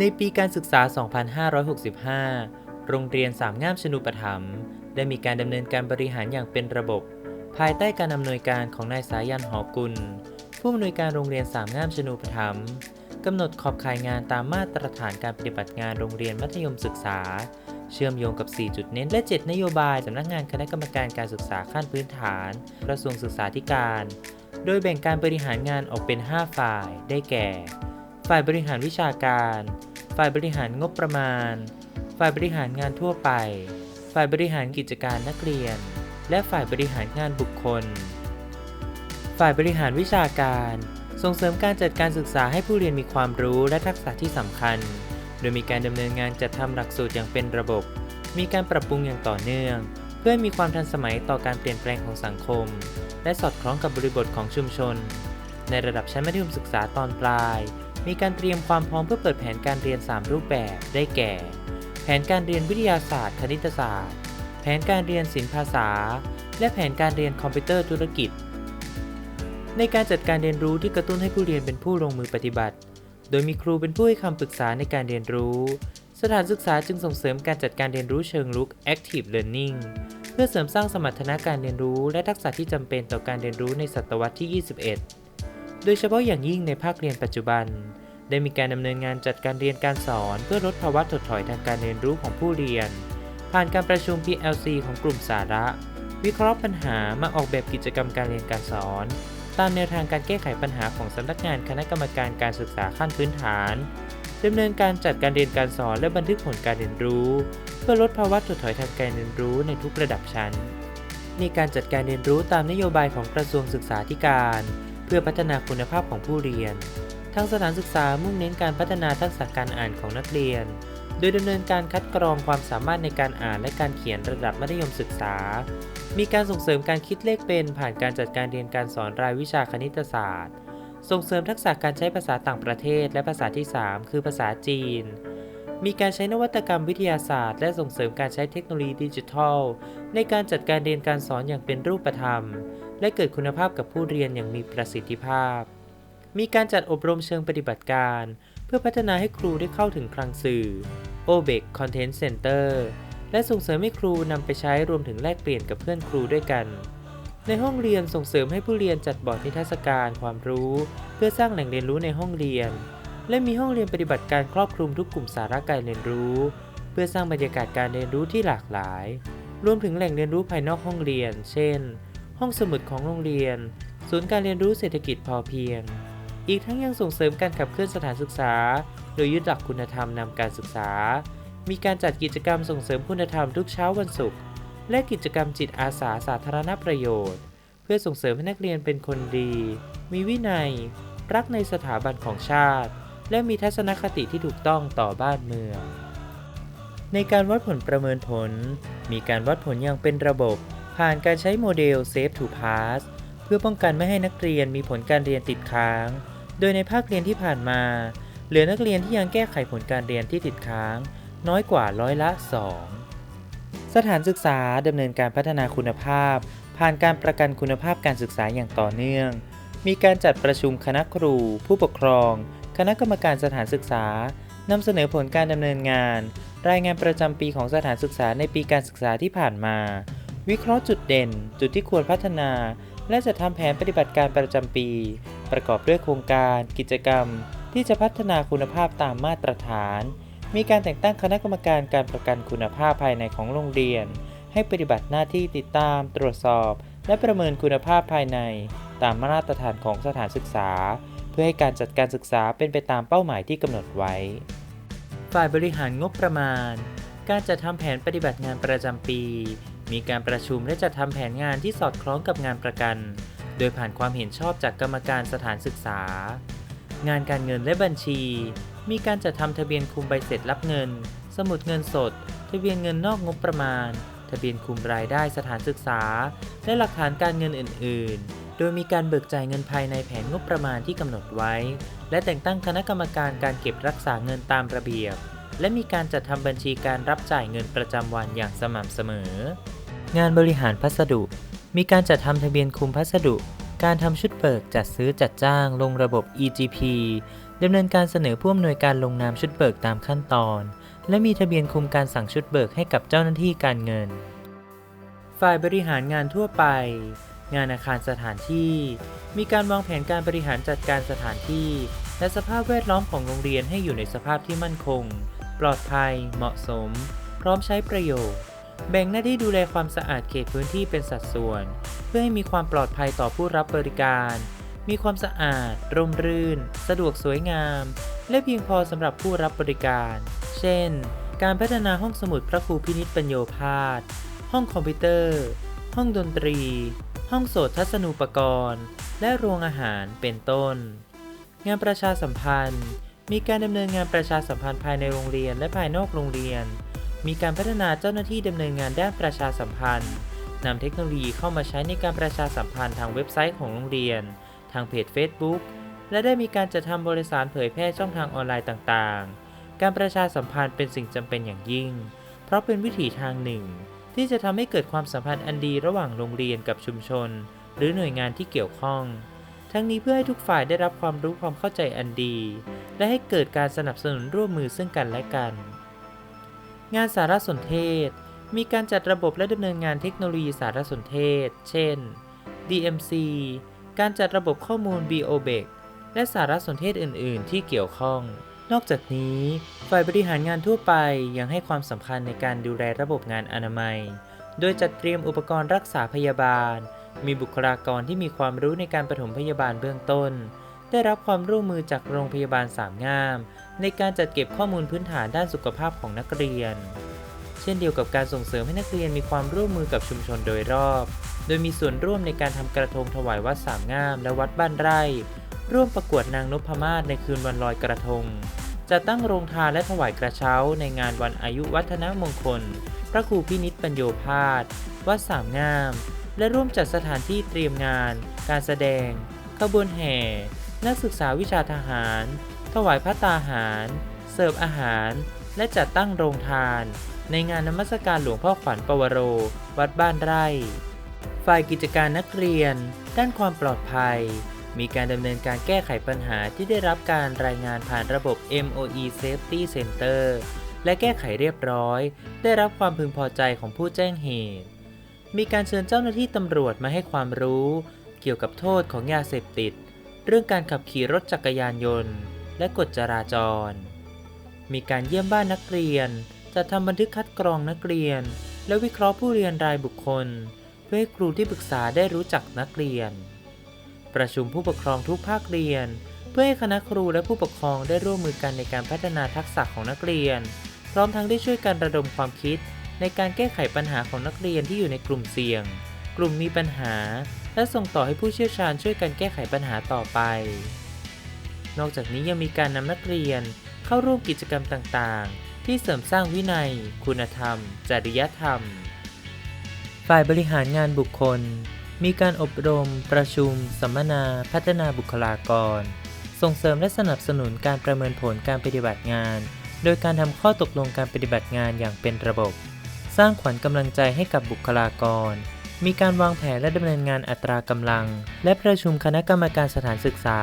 ในปีการศึกษา 2565 โรงเรียนสามงามชนุปถัมภ์ได้มีการดำเนินการบริหารอย่างเป็นระบบ ภายใต้การอำนวยการของนายสายันหอกุล ผู้อำนวยการโรงเรียนสามงามชนุปถัมภ์กำหนดขอบข่ายงานตามมาตรฐานการปฏิบัติงานโรงเรียนมัธยมศึกษา เชื่อมโยงกับ 4 จุดเน้นและ 7 นโยบายสำนักงานคณะกรรมการการศึกษาขั้นพื้นฐาน กระทรวงศึกษาธิการ โดยแบ่งการบริหารงานออกเป็น 5 ฝ่าย ได้แก่ ฝ่ายบริหารวิชาการ ฝ่ายบริหารงบประมาณ ฝ่ายบริหารงานทั่วไป ฝ่ายบริหารกิจการนักเรียน และฝ่ายบริหารงานบุคคล ฝ่ายบริหารวิชาการ ส่งเสริมการจัดการศึกษาให้ผู้เรียนมีความรู้และทักษะที่สำคัญ โดยมีการดำเนินงานจัดทำหลักสูตรอย่างเป็นระบบ มีการปรับปรุงอย่างต่อเนื่อง เพื่อมีความทันสมัยต่อการเปลี่ยนแปลงของสังคม และสอดคล้องกับบริบทของชุมชน ในระดับชั้นมัธยมศึกษาตอนปลาย มีการเตรียมความพร้อมเพื่อเปิดแผนการเรียน 3 รูปแบบได้แก่ แผนการเรียนวิทยาศาสตร์คณิตศาสตร์ แผนการเรียนศิลปภาษา และแผนการเรียนคอมพิวเตอร์ธุรกิจ ในการจัดการเรียนรู้ที่กระตุ้นให้ผู้เรียนเป็นผู้ลงมือปฏิบัติ โดยมีครูเป็นผู้ให้คำปรึกษาในการเรียนรู้ สถานศึกษาจึงส่งเสริมการจัดการเรียนรู้เชิงลุก active learning เพื่อเสริมสร้างสมรรถนะการเรียนรู้ และทักษะที่จำเป็นต่อการเรียนรู้ในศตวรรษที่ 21 โดยเฉพาะอย่างยิ่งในภาคเรียนปัจจุบัน ได้มีการดำเนินงานจัดการเรียนการสอน เพื่อลดภาวะถดถอยทางการเรียนรู้ของผู้เรียน ผ่านการประชุม PLC ของกลุ่มสาระ วิเคราะห์ปัญหามาออกแบบกิจกรรมการเรียนการสอน ตามแนวทางการแก้ไขปัญหาของสำนักงานคณะกรรมการการศึกษาขั้นพื้นฐานดำเนินการจัดการเรียนการสอนและบันทึกผลการเรียนรู้ เพื่อลดภาวะถดถอยทางการเรียนรู้ในทุกระดับชั้นในการจัดการเรียนรู้ตามนโยบายของกระทรวงศึกษาธิการ เพื่อพัฒนาคุณภาพของผู้เรียน ทางสถานศึกษามุ่งเน้นการพัฒนาทักษะการอ่านของนักเรียน โดยดำเนินการคัดกรองความสามารถในการอ่านและการเขียนระดับมัธยมศึกษา มีการส่งเสริมการคิดเลขเป็น ผ่านการจัดการเรียนการสอนรายวิชาคณิตศาสตร์ ส่งเสริมทักษะการใช้ภาษาต่างประเทศ และภาษาที่ 3 คือภาษาจีนมีการใช้นวัตกรรมวิทยาศาสตร์ และส่งเสริมการใช้เทคโนโลยีดิจิทัล ในการจัดการเรียนการสอนอย่างเป็นรูปธรรม และเกิดคุณภาพกับผู้เรียนอย่างมีประสิทธิภาพ มีการจัดอบรมเชิงปฏิบัติการ เพื่อพัฒนาให้ครูได้เข้าถึงคลังสื่อ OBEC Content Center และส่งเสริมให้ครูนำไปใช้รวมถึงแลกเปลี่ยนกับเพื่อนครูด้วยกัน ในห้องเรียนส่งเสริมให้ผู้เรียนจัดบอร์ดนิทรรศการความรู้ เพื่อสร้างแหล่งเรียนรู้ในห้องเรียน และมีห้องเรียนปฏิบัติการครอบคลุมทุกกลุ่มสาระการเรียนรู้ เพื่อสร้างบรรยากาศการเรียนรู้ที่หลากหลาย รวมถึงแหล่งเรียนรู้ภายนอกห้องเรียน เช่น ห้องสมุดของโรงเรียน ศูนย์การเรียนรู้เศรษฐกิจพอเพียง อีกทั้งยังส่งเสริมการขับเคลื่อนสถานศึกษา โดยยึดหลักคุณธรรมนำการศึกษา มีการจัดกิจกรรมส่งเสริมคุณธรรมทุกเช้าวันศุกร์และกิจกรรมจิตอาสาสาธารณประโยชน์ เพื่อส่งเสริมให้นักเรียนเป็นคนดี มีวินัย รักในสถาบันของชาติ และมีทัศนคติที่ถูกต้องต่อบ้านเมือง ในการวัดผลประเมินผล มีการวัดผลอย่างเป็นระบบ ผ่านการใช้โมเดล Safe to Pass เพื่อป้องกันไม่ให้นักเรียนมีผลการเรียนติดค้าง โดยในภาคเรียนที่ผ่านมา เหลือนักเรียนที่ยังแก้ไขผลการเรียนที่ติดค้าง น้อยกว่าร้อยละ 2 สถานศึกษาดำเนินการพัฒนาคุณภาพ ผ่านการประกันคุณภาพการศึกษาอย่างต่อเนื่อง มีการจัดประชุมคณะครู ผู้ปกครอง คณะกรรมการสถานศึกษานำเสนอผลการดำเนินงาน รายงานประจำปีของสถานศึกษาในปีการศึกษาที่ผ่านมา วิเคราะห์จุดเด่น จุดที่ควรพัฒนา และจะทำแผนปฏิบัติการประจำปี ประกอบด้วยโครงการ กิจกรรม ที่จะพัฒนาคุณภาพตามมาตรฐาน มีการแต่งตั้งคณะกรรมการการประกันคุณภาพภายในของโรงเรียน ให้ปฏิบัติหน้าที่ติดตาม ตรวจสอบ และประเมินคุณภาพภายใน ตามมาตรฐานของสถานศึกษา เพื่อให้การจัดการศึกษาเป็นไปตามเป้าหมายที่กำหนดไว้ ฝ่ายบริหารงบประมาณ การจัดทำแผนปฏิบัติงานประจำปี มีการประชุมและจัดทำแผนงานที่สอดคล้องกับงานประกัน โดยผ่านความเห็นชอบจากกรรมการสถานศึกษา งานการเงินและบัญชี มีการจัดทำทะเบียนคุมใบเสร็จรับเงิน สมุดเงินสด ทะเบียนเงินนอกงบประมาณ ทะเบียนคุมรายได้สถานศึกษา และหลักฐานการเงินอื่น ๆโดยมีการเบิกจ่ายเงินภายในแผนงบประมาณที่กำหนดไว้ และแต่งตั้งคณะกรรมการการเก็บรักษาเงินตามระเบียบ และมีการจัดทำบัญชีการรับจ่ายเงินประจำวันอย่างสม่ำเสมอ งานบริหารพัสดุ มีการจัดทำทะเบียนคุมพัสดุ การทำชุดเบิกจัดซื้อจัดจ้าง ลงระบบ EGP ดำเนินการเสนอผู้อำนวยการลงนามชุดเบิกตามขั้นตอน และมีทะเบียนคุมการสั่งชุดเบิกให้กับเจ้าหน้าที่การเงิน ฝ่ายบริหารงานทั่วไป งานอาคารสถานที่ มีการวางแผนการบริหารจัดการสถานที่ และสภาพแวดล้อมของโรงเรียนให้อยู่ในสภาพที่มั่นคง ปลอดภัย เหมาะสม พร้อมใช้ประโยชน์ แบ่งหน้าที่ดูแลความสะอาดเขตพื้นที่เป็นสัดส่วน เพื่อให้มีความปลอดภัยต่อผู้รับบริการ มีความสะอาด ร่มรื่น สะดวกสวยงาม และเพียงพอสำหรับผู้รับบริการ เช่น การพัฒนาห้องสมุดพระครูพินิจปัญโยพาสห้องคอมพิวเตอร์ ห้องดนตรี ห้องโสตทัศนูปกรณ์ และโรงอาหารเป็นต้น งานประชาสัมพันธ์ มีการดำเนินงานประชาสัมพันธ์ภายในโรงเรียนและภายนอกโรงเรียน มีการพัฒนาเจ้าหน้าที่ดำเนินงานด้านประชาสัมพันธ์นำเทคโนโลยีเข้ามาใช้ในการประชาสัมพันธ์ทางเว็บไซต์ของโรงเรียน ทางเพจ Facebook และได้มีการจัดทำบริสารเผยแพร่ช่องทางออนไลน์ต่างๆ การประชาสัมพันธ์เป็นสิ่งจำเป็นอย่างยิ่ง เพราะเป็นวิถีทางหนึ่ง ที่จะทำให้เกิดความสัมพันธ์อันดีระหว่างโรงเรียนกับชุมชน หรือหน่วยงานที่เกี่ยวข้อง ทั้งนี้เพื่อให้ทุกฝ่ายได้รับความรู้ความเข้าใจอันดี และให้เกิดการสนับสนุนร่วมมือซึ่งกันและกัน งานสารสนเทศ มีการจัดระบบและดำเนินงานเทคโนโลยีสารสนเทศ เช่น DMC การจัดระบบข้อมูล BOBEC และสารสนเทศอื่น ๆ ที่เกี่ยวข้อง นอกจากนี้ ฝ่ายบริหารงานทั่วไปยังให้ความสำคัญในการดูแลระบบงานอนามัย โดยจัดเตรียมอุปกรณ์รักษาพยาบาล มีบุคลากรที่มีความรู้ในการปฐมพยาบาลเบื้องต้น ได้รับความร่วมมือจากโรงพยาบาลสามงาม ในการจัดเก็บข้อมูลพื้นฐานด้านสุขภาพของนักเรียน เช่นเดียวกับการส่งเสริมให้นักเรียนมีความร่วมมือกับชุมชนโดยรอบ โดยมีส่วนร่วมในการทำกระทงถวายวัดสามงาม และวัดบ้านไร่ ร่วมประกวดนางนพมาศในคืนวันลอยกระทงจะตั้งโรงทานและถวายกระเช้าในงานวันอายุวัฒนมงคล พระครูพินิจปัญโยพาสวัดสามงาม และร่วมจัดสถานที่เตรียมงาน การแสดง ขบวนแห่ นักศึกษาวิชาทหาร ถวายพระตาหาร เสิร์ฟอาหาร และจัดตั้งโรงทาน ในงานนมัสการหลวงพ่อขวัญปวโร วัดบ้านไร่ ฝ่ายกิจการนักเรียน ด้านความปลอดภัย มีการดำเนินการแก้ไขปัญหาที่ได้รับการรายงานผ่านระบบ MOE Safety Center และแก้ไขเรียบร้อย ได้รับความพึงพอใจของผู้แจ้งเหตุ มีการเชิญเจ้าหน้าที่ตำรวจมาให้ความรู้ เกี่ยวกับโทษของยาเสพติด เรื่องการขับขี่รถจักรยานยนต์ และกฎจราจร มีการเยี่ยมบ้านนักเรียนจะทำบันทึกคัดกรองนักเรียน และวิเคราะห์ผู้เรียนรายบุคคล เพื่อให้ครูที่ปรึกษาได้รู้จักนักเรียน ประชุมผู้ปกครองทุกภาคเรียน เพื่อให้คณะครูและผู้ปกครองได้ร่วมมือกันในการพัฒนาทักษะของนักเรียน พร้อมทั้งได้ช่วยกันระดมความคิด ในการแก้ไขปัญหาของนักเรียนที่อยู่ในกลุ่มเสี่ยง กลุ่มมีปัญหา และส่งต่อให้ผู้เชี่ยวชาญช่วยกันแก้ไขปัญหาต่อไป นอกจากนี้ยังมีการนำนักเรียนเข้าร่วมกิจกรรมต่างๆ ที่เสริมสร้างวินัย คุณธรรม จริยธรรม ฝ่ายบริหารงานบุคคล มีการอบรม ประชุม สัมมนา พัฒนาบุคลากร ส่งเสริมและสนับสนุนการประเมินผลการปฏิบัติงาน โดยการทำข้อตกลงการปฏิบัติงานอย่างเป็นระบบ สร้างขวัญกำลังใจให้กับบุคลากร มีการวางแผนและดำเนินงานอัตรากำลัง และประชุมคณะกรรมการสถานศึกษา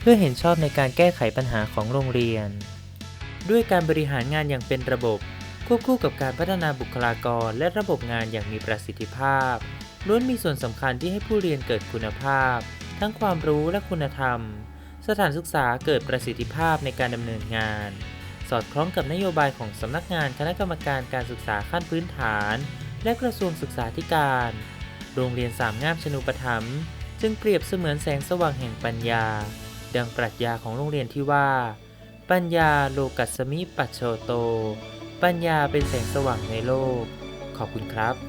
เพื่อเห็นชอบในการแก้ไขปัญหาของโรงเรียน ด้วยการบริหารงานอย่างเป็นระบบ ควบคู่กับการพัฒนาบุคลากร และระบบงานอย่างมีประสิทธิภาพล้วนมีส่วนสำคัญที่ให้ผู้เรียนเกิดคุณภาพ ทั้งความรู้และคุณธรรม สถานศึกษาเกิดประสิทธิภาพในการดำเนินงาน สอดคล้องกับนโยบายของสำนักงานคณะกรรมการการศึกษาขั้นพื้นฐาน และกระทรวงศึกษาธิการ โรงเรียนสามงามชนุปถัมภ์จึงเปรียบเสมือนแสงสว่างแห่งปัญญา ดังปรัชญาของโรงเรียนที่ว่า ปัญญาโลกัสมิปัจโชโต ปัญญาเป็นแสงสว่างในโลก ขอบคุณครับ